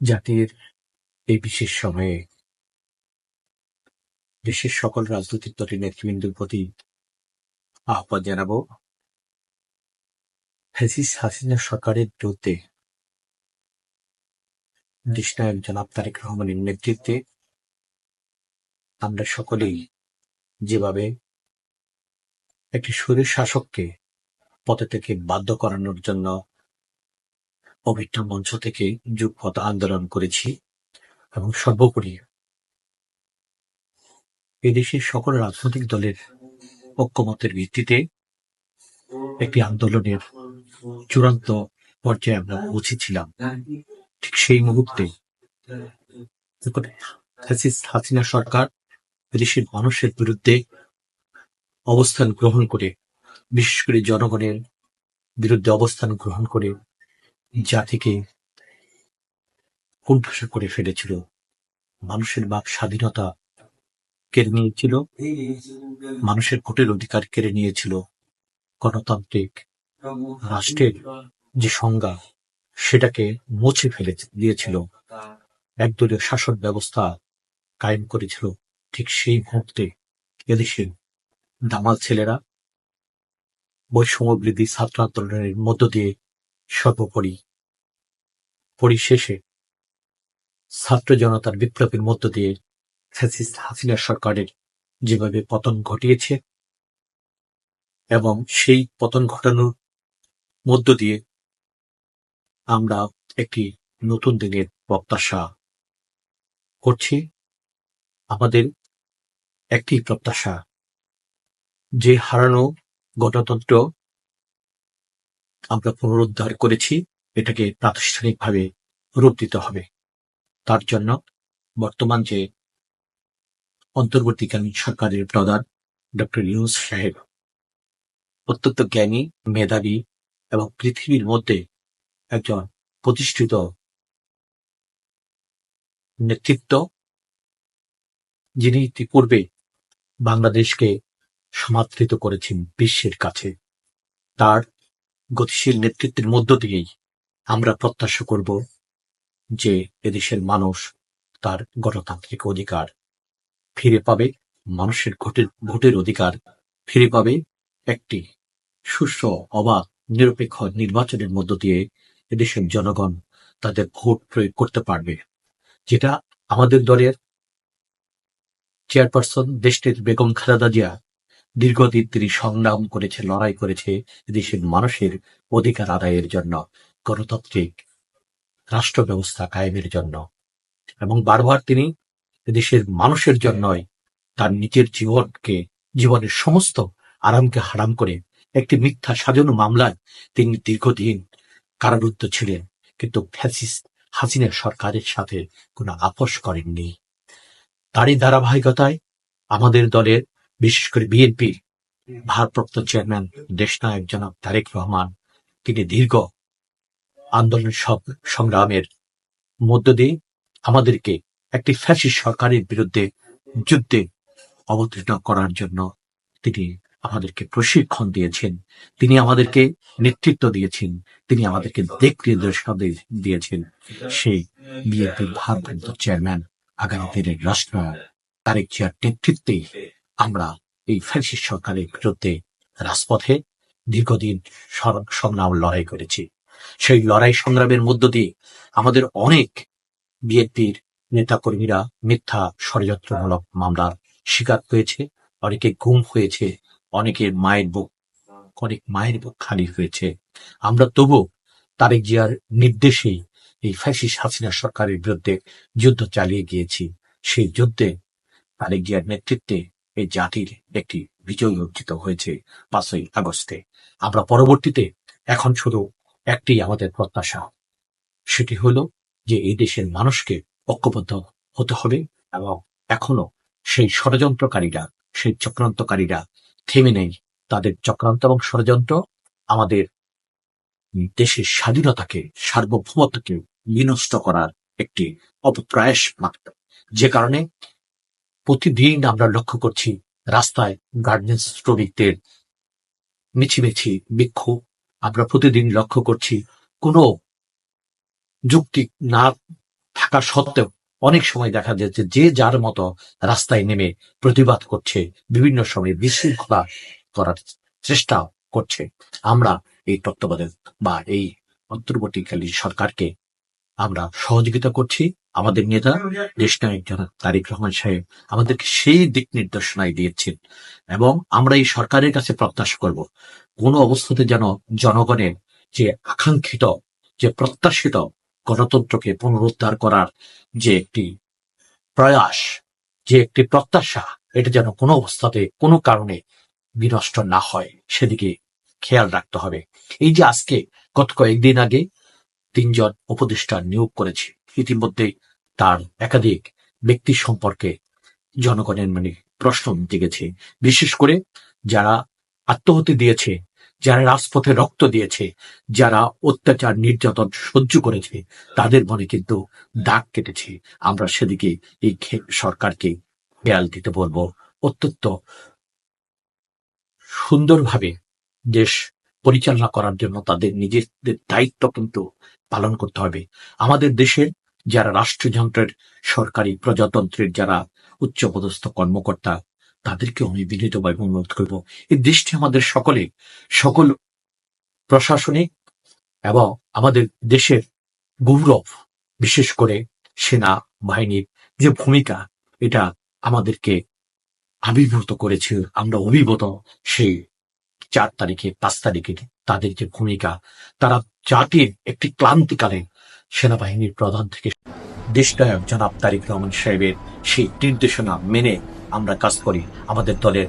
জাতির এই বিশেষ সময়ে দেশের সকল রাজনৈতিক দলের নেতৃবৃন্দের প্রতি আহ্বান জানাব ফ্যাসিস হাসিনা সরকারের বিরুদ্ধে দেশনায়ক জনাব তারেক রহমানের নেতৃত্বে আমরা সকলেই যেভাবে একটি সুরের শাসককে পদে থেকে বাধ্য করানোর জন্য পবিত্র মঞ্চ থেকে যুগপথ আন্দোলন করেছি এবং সর্বোপরি এদেশের সকল রাজনৈতিক দলের ঐক্যমতের ভিত্তিতে একটি আন্দোলনের চূড়ান্ত পর্যায়ে আমরা পৌঁছেছিলাম। ঠিক সেই মুহূর্তে হাসিনা সরকার এদেশের মানুষের বিরুদ্ধে অবস্থান গ্রহণ করে বিশেষ করে জনগণের বিরুদ্ধে অবস্থান গ্রহণ করে জাতিকে কুণ্ঠাসা করে ফেলেছিল। মানুষের বাক স্বাধীনতা কেড়ে নিয়েছিল, মানুষের ভোটের অধিকার কেড়ে নিয়েছিল। গণতান্ত্রিক রাষ্ট্রের যে সংজ্ঞা, সেটাকে মুছে ফেলে দিয়েছিল। একদলীয় শাসন ব্যবস্থা কায়েম করেছিল। ঠিক সেই মুহূর্তে এদেশের দামাল ছেলেরা বৈষম্য বৃদ্ধি ছাত্র আন্দোলনের মধ্য দিয়ে সর্বোপরি পরিশেষে ছাত্র জনতার বিপ্লবের মধ্য দিয়ে ফ্যাসিস্ট হাসিনা সরকারের যেভাবে পতন ঘটিয়েছে এবং সেই পতন ঘটানোর মধ্য দিয়ে আমরা একটি নতুন দিনের প্রত্যাশা করছি। আমাদের একটি প্রত্যাশা, যে হারানো গণতন্ত্র আমরা পুনরুদ্ধার করেছি, এটাকে প্রাতিষ্ঠানিকভাবে রূপ দিতে হবে। তার জন্য বর্তমান যে অন্তর্বর্তীকালীন সরকারের প্রধান ডক্টর ইউনুস সাহেব অত্যন্ত জ্ঞানী, মেধাবী এবং পৃথিবীর মধ্যে একজন প্রতিষ্ঠিত নেতৃত্ব, যিনি ইতিপূর্বে বাংলাদেশকে সমাদৃত করেছেন বিশ্বের কাছে। তার গতিশীল নেতৃত্বের মধ্য দিয়েই আমরা প্রত্যাশা করব যে এদেশের মানুষ তার গণতান্ত্রিক অধিকার ফিরে পাবে, মানুষের ভোটের ভোটের অধিকার ফিরে পাবে একটি সুস্থ, অবাধ, নিরপেক্ষ নির্বাচনের মধ্য দিয়ে এদেশের জনগণ তাদের ভোট প্রয়োগ করতে পারবে, যেটা আমাদের দলের চেয়ারপারসন দেশটির বেগম খালেদা জিয়া দীর্ঘদিন তিনি সংগ্রাম করেছে, লড়াই করেছে দেশের মানুষের অধিকার আদায়ের জন্য, গণতান্ত্রিক রাষ্ট্র ব্যবস্থা কায়েমের জন্য। এবং বারবার তিনি দেশের মানুষের জন্যই তার নিজের জীবনকে, জীবনের সমস্ত আরামকে হারাম করে একটি মিথ্যা সাজানো মামলায় তিনি দীর্ঘদিন কারারুদ্ধ ছিলেন। কিন্তু ফ্যাসিস্ট হাসিনা সরকারের সাথে কোনো আপোষ করেননি। তারই ধারাবাহিকতায় আমাদের দলের বিশেষ করে বিএনপির ভারপ্রাপ্ত চেয়ারম্যান দেশনায়ক জনাব তারেক রহমান তিনি দীর্ঘ আন্দোলন সব সংগ্রামের মধ্য দিয়ে আমাদেরকে একটি ফ্যাসিস্ট সরকারের বিরুদ্ধে যুদ্ধে অবতীর্ণ করার জন্য তিনি আমাদেরকে প্রশিক্ষণ দিয়েছেন। তিনি আমাদেরকে নেতৃত্ব দিয়েছেন। তিনি আমাদেরকে দিক নির্দেশনা দিয়ে- দিয়েছেন। সেই বিএনপির ভারপ্রাপ্ত চেয়ারম্যান আগামী দিনের রাষ্ট্র তারেক জিয়ার নেতৃত্বে আমরা এই ফ্যাসিস্ট সরকারের বিরুদ্ধে রাজপথে দীর্ঘদিন সংগ্রাম লড়াই করেছি। সেই লড়াই সংগ্রামের মধ্য দিয়ে আমাদের অনেক বিএনপির নেতাকর্মীরা মিথ্যা ষড়যন্ত্রমূলক মামলার শিকার হয়েছে, অনেকে গুম হয়েছে অনেকের মায়ের বুক, অনেক মায়ের বুক খালি হয়েছে। আমরা তবু তারেক জিয়ার নির্দেশেই এই ফ্যাসিস হাসিনা সরকারের বিরুদ্ধে যুদ্ধ চালিয়ে গিয়েছি। সেই যুদ্ধে তারেক জিয়ার নেতৃত্বে এই জাতির একটি বিজয় অর্জিত হয়েছে পাঁচই আগস্টে। আমরা পরবর্তীতে এখন শুধু একটি আমাদের প্রত্যাশা, সেটি হলো যে এই দেশের মানুষকে ঐক্যবদ্ধ হতে হবে এবং এখনও সেই ষড়যন্ত্রকারীরা, সেই চক্রান্তকারীরা থেমে নেই। তাদের চক্রান্ত এবং ষড়যন্ত্র আমাদের দেশের স্বাধীনতাকে, সার্বভৌমত্বকে বিনষ্ট করার একটি অপপ্রয়াস মাত্র। যে কারণে প্রতিদিন আমরা লক্ষ্য করছি রাস্তায় গার্মেন্টস শ্রমিকদের মিছিমিছি, বিক্ষোভ। আমরা প্রতিদিন লক্ষ্য করছি কোনো যুক্তি না থাকা সত্ত্বেও অনেক সময় দেখা যাচ্ছে যে যার মতো রাস্তায় নেমে প্রতিবাদ করছে বিভিন্ন সময় বিশৃঙ্খলা করার চেষ্টা করছে। আমরা এই তত্ত্বাবধায়ক বা এই অন্তর্বর্তীকালীন সরকারকে আমরা সহযোগিতা করছি। আমাদের নেতা দেশ নায়ক জনাব তারিক রহমান সাহেব, আমাদেরকে সেই দিক নির্দেশনায় দিয়েছেন। এবং আমরা এই সরকারের কাছে প্রত্যাশা করব, কোন অবস্থাতে যেন জনগণের যে আকাঙ্ক্ষিত, যে প্রত্যাশিত গণতন্ত্রকে পুনরুদ্ধার করার যে একটি প্রয়াস, যে একটি প্রত্যাশা, এটা যেন কোনো অবস্থাতে, কোনো কারণে বিনষ্ট না হয়, সেদিকে খেয়াল রাখতে হবে। এই যে আজকে, গত কয়েকদিন আগে তিনজন উপদেষ্টা নিয়োগ করেছে ইতিমধ্যে তার একাধিক ব্যক্তি সম্পর্কে জনগণের মানে প্রশ্ন জেগেছে। বিশেষ করে যারা আত্মহতি দিয়েছে, যারা রাজপথে রক্ত দিয়েছে, যারা অত্যাচার, নির্যাতন সহ্য করেছে, তাদের মনে কিন্তু দাগ কেটেছে। আমরা সেদিকে এই সরকারকে খেয়াল দিতে বলব। অত্যন্ত সুন্দরভাবে দেশ পরিচালনা করার জন্য তাদের নিজেদের দায়িত্ব কিন্তু পালন করতে হবে। আমাদের দেশের যারা রাষ্ট্রযন্ত্রের সরকারি প্রজাতন্ত্রের যারা উচ্চপদস্থ কর্মকর্তা তাদেরকে আমি বিনীতভাবে অনুরোধ করব, এই দেশটি আমাদের সকলে, সকল প্রশাসনিক এবং আমাদের দেশের গৌরব, বিশেষ করে সেনা বাহিনীর যে ভূমিকা, এটা আমাদেরকে আবির্ভূত করেছে। আমরা অভিভূত সেই চার তারিখে, পাঁচ তারিখে তাদের যে ভূমিকা, তারা জাতির একটি ক্লান্তিকালে সেনাবাহিনীর প্রধান থেকে দেশনায়ক জনাব তারিক রহমান সাহেবের সেই নির্দেশনা মেনে আমরা কাজ করি। আমাদের দলের